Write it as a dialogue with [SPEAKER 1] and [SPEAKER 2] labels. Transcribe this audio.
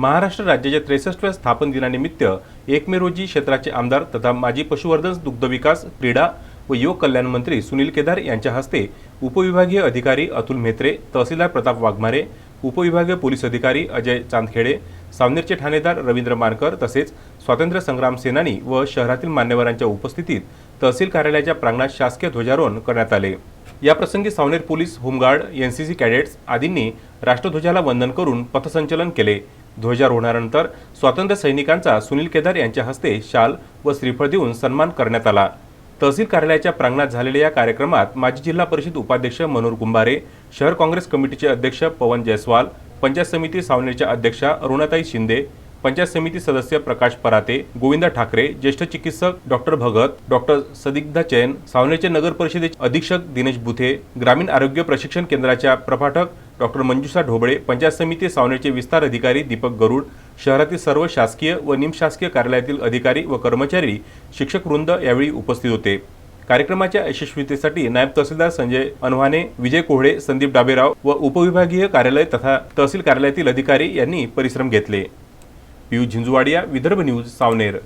[SPEAKER 1] महाराष्ट्र राज्याच्या त्रेसष्टव्या स्थापन दिनानिमित्त एक मे रोजी क्षेत्राचे आमदार तथा माजी पशुवर्धन दुग्धविकास क्रीडा व युवक कल्याण मंत्री सुनील केदार यांच्या हस्ते उपविभागीय अधिकारी अतुल म्हेत्रे तहसीलदार प्रताप वाघमारे उपविभागीय पोलीस अधिकारी अजय चांदखेडे सावनेरचे ठाणेदार रवींद्र मानकर तसेच स्वातंत्र्य संग्राम सेनानी व शहरातील मान्यवरांच्या उपस्थितीत तहसील कार्यालयाच्या प्रांगणात शासकीय ध्वजारोहण करण्यात आले. याप्रसंगी Saoner police home guard NCC cadets आदींनी राष्ट्रध्वजाला वंदन करून पथसंचलन केले. ध्वजारोहणानंतर स्वातंत्र्य सैनिकांचा सुनील केदार यांच्या हस्ते शाल व श्रीफळ देऊन सन्मान करण्यात आला. तहसील कार्यालयाच्या प्रांगणात झालेल्या या कार्यक्रमात माजी जिल्हा परिषद उपाध्यक्ष मनोहर कुंभारे शहर काँग्रेस कमिटीचे अध्यक्ष पवन जयस्वाल पंचायत समिती सावनेरच्या अध्यक्षा अरुणाताई शिंदे पंचायत समिती सदस्य प्रकाश पराते गोविंद ठाकरे ज्येष्ठ चिकित्सक डॉक्टर भगत डॉक्टर सदिग्धा चैन सावनेरचे नगर परिषदेचे अधीक्षक दिनेश बुथे ग्रामीण आरोग्य प्रशिक्षण केंद्राच्या प्रपाठक डॉक्टर मंजुषा ढोबळे पंचायत समिती सावनेरचे विस्तार अधिकारी दीपक गरुड शहरातील सर्व शासकीय व निमशासकीय कार्यालयातील अधिकारी व कर्मचारी शिक्षक वृंद यावेळी उपस्थित होते. कार्यक्रमाच्या यशस्वीतेसाठी नायब तहसीलदार संजय अनवाने विजय कोहळे संदीप डाबेराव व उपविभागीय कार्यालय तथा तहसील कार्यालयातील अधिकारी यांनी परिश्रम घेतले. पियुष झिंजुवाडिया विदर्भ न्यूज सावनेर.